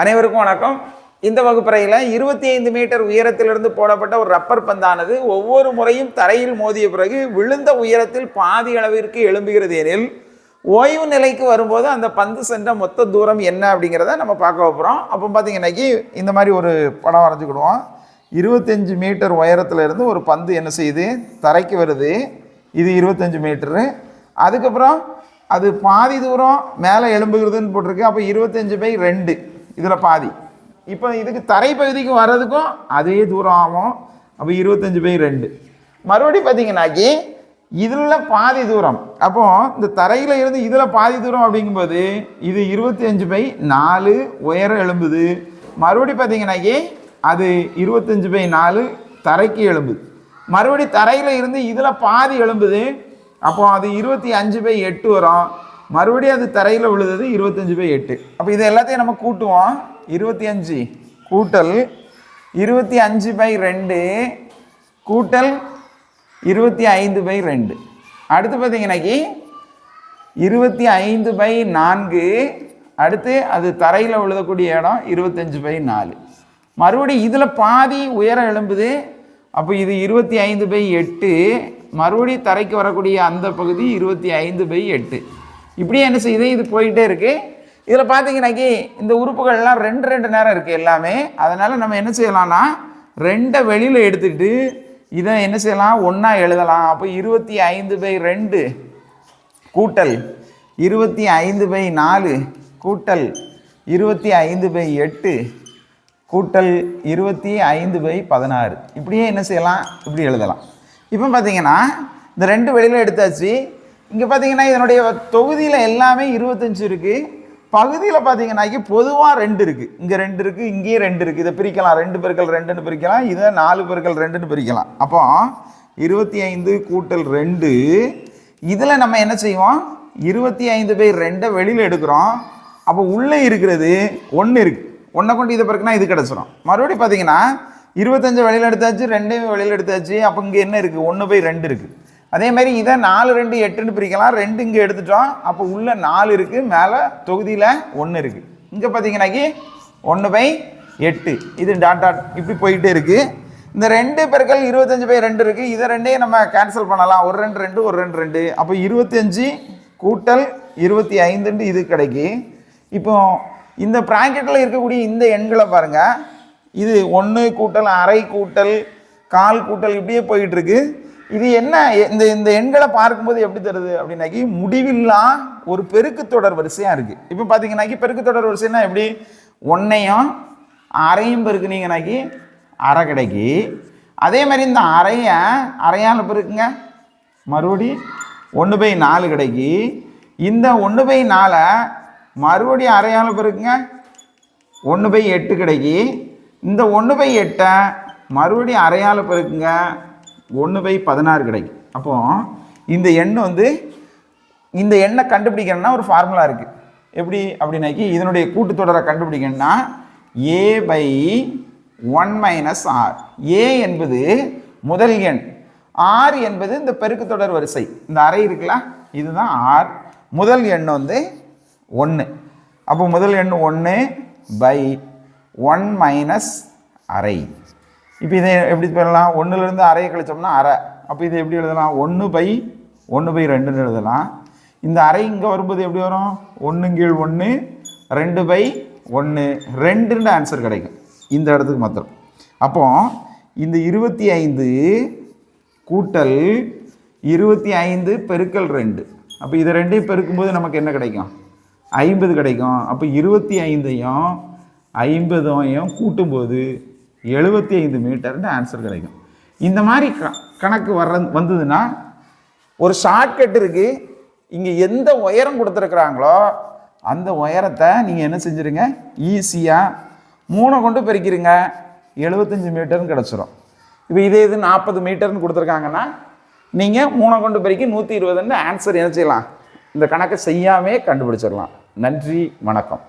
அனைவருக்கும் வணக்கம். இந்த வகுப்பறையில் இருபத்தி ஐந்து மீட்டர் உயரத்திலிருந்து போடப்பட்ட ஒரு ரப்பர் பந்தானது ஒவ்வொரு முறையும் தரையில் மோதிய பிறகு விழுந்த உயரத்தில் பாதி அளவிற்கு எழும்புகிறது எனில் ஓய்வு நிலைக்கு வரும்போது அந்த பந்து சென்ற மொத்த தூரம் என்ன அப்படிங்கிறத நம்ம பார்க்க போகிறோம் அப்போ பார்த்தீங்கன்னாக்கி இந்த மாதிரி ஒரு படம் வரைஞ்சிக்கிடுவோம். இருபத்தஞ்சு மீட்டர் உயரத்துலேருந்து ஒரு பந்து என்ன செய்யுது? தரைக்கு வருது. இது இருபத்தஞ்சு மீட்டரு. அதுக்கப்புறம் அது பாதி தூரம் மேலே எழும்புகிறதுன்னு போட்டிருக்கு. அப்போ இருபத்தஞ்சு பை ரெண்டு. இதில் பாதி. இப்போ இதுக்கு தரைப்பகுதிக்கு வர்றதுக்கும் அதே தூரம் ஆகும். அப்போ இருபத்தஞ்சி பை ரெண்டு. மறுபடியும் பார்த்தீங்கன்னாக்கி இதில் பாதி தூரம். அப்போ இந்த தரையில் இருந்து இதில் பாதி தூரம் அப்படிங்கும்போது இது இருபத்தி அஞ்சு பை நாலு உயரம் எழும்புது. மறுபடி பார்த்தீங்கன்னாக்கி அது இருபத்தஞ்சு பை நாலு தரைக்கு எழும்புது. மறுபடி தரையில் இருந்து இதில் பாதி எழும்புது. அப்போ அது இருபத்தி அஞ்சு பை எட்டு வரும். மறுபடியும் அது தரையில் விழுந்தது இருபத்தஞ்சி பை எட்டு. அப்போ இது எல்லாத்தையும் நம்ம கூட்டுவோம். இருபத்தி அஞ்சு கூட்டல் இருபத்தி அஞ்சு பை ரெண்டு. கூட்டல் இருபத்தி ஐந்து பை ரெண்டு. அடுத்து பார்த்தீங்கன்னாக்கி இருபத்தி ஐந்து பை நான்கு. அடுத்து அது தரையில் விழுதக்கூடிய இடம் இருபத்தஞ்சு பை நாலு. மறுபடியும் இதில் பாதி உயரம் எழும்புது. அப்போ இது இருபத்தி ஐந்து பை எட்டு. மறுபடியும் தரைக்கு வரக்கூடிய அந்த பகுதி இருபத்தி ஐந்து பை எட்டு. இப்படியே என்ன செய்யுது? இது போயிட்டே இருக்குது இதில் பார்த்தீங்கன்னாக்கி இந்த உறுப்புகள்லாம் ரெண்டு ரெண்டு நேரம் இருக்குது எல்லாமே. அதனால் நம்ம என்ன செய்யலாம்னா ரெண்டை வெளியில் எடுத்துக்கிட்டு இதை என்ன செய்யலாம்? ஒன்றா எழுதலாம். அப்போ இருபத்தி ஐந்து பை ரெண்டு கூட்டல் இருபத்தி ஐந்து பை நாலு கூட்டல் இருபத்தி ஐந்து பை எட்டு கூட்டல் இருபத்தி ஐந்து பை பதினாறு. இப்படியே என்ன செய்யலாம்? இப்படி எழுதலாம். இப்போ பார்த்தீங்கன்னா இந்த ரெண்டு வெளியில் எடுத்தாச்சு. இங்கே பார்த்தீங்கன்னா இதனுடைய தொகுதியில் எல்லாமே இருபத்தஞ்சு இருக்குது பகுதியில் பார்த்தீங்கன்னாக்கி பொதுவாக ரெண்டு இருக்குது இங்கே ரெண்டு இருக்குது இங்கேயும் ரெண்டு இருக்குது இதை பிரிக்கலாம். ரெண்டு பெருக்கள் ரெண்டுன்னு பிரிக்கலாம். இதை நாலு பெருக்கள் ரெண்டுன்னு பிரிக்கலாம். அப்போ இருபத்தி ஐந்து கூட்டல் ரெண்டு. இதில் நம்ம என்ன செய்வோம்? இருபத்தி ஐந்து பை ரெண்டை வெளியில் எடுக்கிறோம். அப்போ உள்ளே இருக்கிறது ஒன்று இருக்குது ஒன்றை கொண்டு இதை பிறகுனா இது கிடச்சிரும். மறுபடியும் பார்த்தீங்கன்னா இருபத்தஞ்சு வெளியில் எடுத்தாச்சு ரெண்டையும் வெளியில் எடுத்தாச்சு. அப்போ இங்கே என்ன இருக்குது ஒன்று பை ரெண்டு இருக்குது அதே மாதிரி இதை நாலு ரெண்டு எட்டுன்னு பிரிக்கலாம். ரெண்டு இங்கே எடுத்துட்டோம். அப்போ உள்ள நாலு இருக்குது மேலே தொகுதியில் ஒன்று இருக்குது இங்கே பார்த்தீங்கன்னாக்கி ஒன்று பை எட்டு. இது டாட் டாட் இப்படி போயிட்டே இருக்குது இந்த ரெண்டு பெருக்கள் இருபத்தஞ்சு பை ரெண்டு இருக்குது இதை ரெண்டையும் நம்ம கேன்சல் பண்ணலாம். ஒரு ரெண்டு ரெண்டு ஒரு ரெண்டு ரெண்டு. அப்போ இருபத்தஞ்சு கூட்டல் இருபத்தி ஐந்துன்ட்டு இது கிடைக்கு. இப்போ இந்த ப்ராக்கெட்டில் இருக்கக்கூடிய இந்த எண்களை பாருங்கள் இது ஒன்று கூட்டல் அரை கூட்டல் கால் கூட்டல் இப்படியே போயிட்டுருக்கு இது என்ன? இந்த இந்த எண்களை பார்க்கும்போது எப்படி தருது அப்படின்னாக்கி முடிவில்லா ஒரு பெருக்கு தொடர் வரிசையாக இருக்குது இப்போ பார்த்தீங்கன்னாக்கி பெருக்கு தொடர் வரிசைனா எப்படி? ஒன்றையும் அரையும் பெருக்குனீங்கனாக்கி அரை கிடைக்கி. அதே மாதிரி இந்த அரையை அறையால் பெருக்குங்க மறுபடி ஒன்று பை நாலு கிடைக்கி. இந்த ஒன்று பை நாலை மறுபடியும் அறையால் பெருக்குங்க ஒன்று பை எட்டு கிடைக்கி. இந்த ஒன்று பை எட்டை மறுபடியும் அறையால் பெருக்குங்க ஒன்று பை பதினாறு கிடைக்கும். அப்போ இந்த எண் வந்து இந்த எண்ணை கண்டுபிடிக்கணும்னா ஒரு ஃபார்முலா இருக்குது எப்படி? அப்படின்னாக்கி இதனுடைய கூட்டுத்தொடரை கண்டுபிடிக்கணும்னா A by one minus R A என்பது முதல் எண். ஆர் என்பது இந்த பெருக்கு தொடர் வரிசை. இந்த அறை இருக்குல்ல இதுதான் ஆர் முதல் எண் வந்து ஒன்று அப்போ முதல் எண் ஒன்று பை ஒன் மைனஸ் அரை இப்போ இதை எப்படி பண்ணலாம்? ஒன்றுலேருந்து அரையை கழிச்சோம்னா அரை அப்போ இதை எப்படி எழுதலாம்? ஒன்று பை ஒன்று பை ரெண்டுன்னு எழுதலாம். இந்த அரை இங்கே வரும்போது எப்படி வரும்? ஒன்று கீழ் ஒன்று ரெண்டு பை ஒன்று ரெண்டுன்னு ஆன்சர் கிடைக்கும். இந்த இடத்துக்கு மாத்திரம். அப்போ இந்த இருபத்தி ஐந்து கூட்டல் இருபத்தி ஐந்து பெருக்கல் ரெண்டு. அப்போ இதை ரெண்டையும் பெருக்கும்போது நமக்கு என்ன கிடைக்கும்? ஐம்பது கிடைக்கும். அப்போ இருபத்தி ஐந்தையும் ஐம்பதையும் கூட்டும்போது எழுபத்தி ஐந்து மீட்டர்னு ஆன்சர் கிடைக்கும். இந்த மாதிரி க கணக்கு வர்ற வந்ததுன்னா ஒரு ஷார்ட்கட் இருக்குது இங்கே எந்த உயரம் கொடுத்துருக்குறாங்களோ அந்த உயரத்தை நீங்கள் என்ன செஞ்சுருங்க? ஈஸியாக மூணை கொண்டு பெருக்கிருங்க. எழுபத்தஞ்சு மீட்டர்னு கிடச்சிரும். இப்போ இதே இது நாற்பது மீட்டர்னு கொடுத்துருக்காங்கன்னா நீங்கள் மூணை கொண்டு பெருக்கி நூற்றி இருபதுன்னு ஆன்சர் என்ன செய்யலாம்? இந்த கணக்கை செய்யாமே கண்டுபிடிச்சிடலாம். நன்றி வணக்கம்.